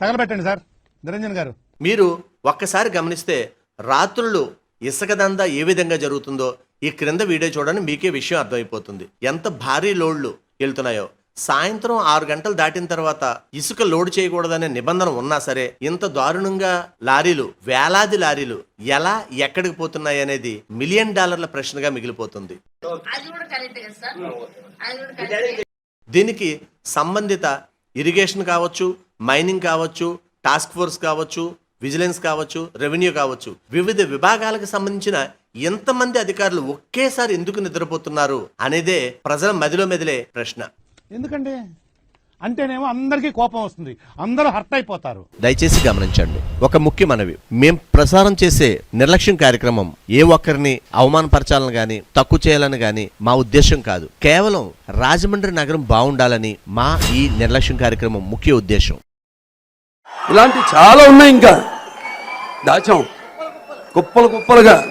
తగలబెట్టండి sir. Niranjan గారు. మీరు ఒక్కసారి గమనిస్తే రాత్రులు ఇసుక దందా ఏ విధంగా జరుగుతుందో ఈ క్రింద వీడియో చూడండి మీకే విషయం అర్థమైపోతుంది. ఎంత భారీ లోడ్లు వెళ్తున్నాయో. సాయంత్రం ఆరు గంటలు దాటిన తర్వాత ఇసుక లోడ్ చేయకూడదనే నిబంధన ఉన్నా సరే ఇంత దారుణంగా లారీలు వేలాది లారీలు ఎలా ఎక్కడికి పోతున్నాయి అనేది మిలియన్ డాలర్ల ప్రశ్నగా మిగిలిపోతుంది. దీనికి సంబంధిత ఇరిగేషన్ కావచ్చు మైనింగ్ కావచ్చు టాస్క్ ఫోర్స్ కావచ్చు విజిలెన్స్ కావచ్చు రెవెన్యూ కావచ్చు. వివిధ విభాగాలకు సంబంధించిన ఎంతమంది అధికారులు ఒకేసారి ఎందుకు నిద్రపోతున్నారు అనేదే ప్రజల మదిలో మెదిలే ప్రశ్న. ఎందుకంటే అంటేనేమో అందరికీ కోపం వస్తుంది. అందరూ హర్ట్ అయిపోతారు. దయచేసి గమనించండి. ఒక ముఖ్య మనవి. మేం ప్రసారం చేసే నిర్లక్ష్యం కార్యక్రమం ఏ ఒక్కరిని అవమానపరచాలని గాని తక్కువ చేయాలని గాని మా ఉద్దేశం కాదు. కేవలం రాజమండ్రి నగరం బాగుండాలని మా ఈ నిర్లక్ష్యం కార్యక్రమం ముఖ్య ఉద్దేశం. ఇలాంటి చాలా ఉన్నాయి ఇంకా. దాచాం. కుప్పలు కుప్పలుగా.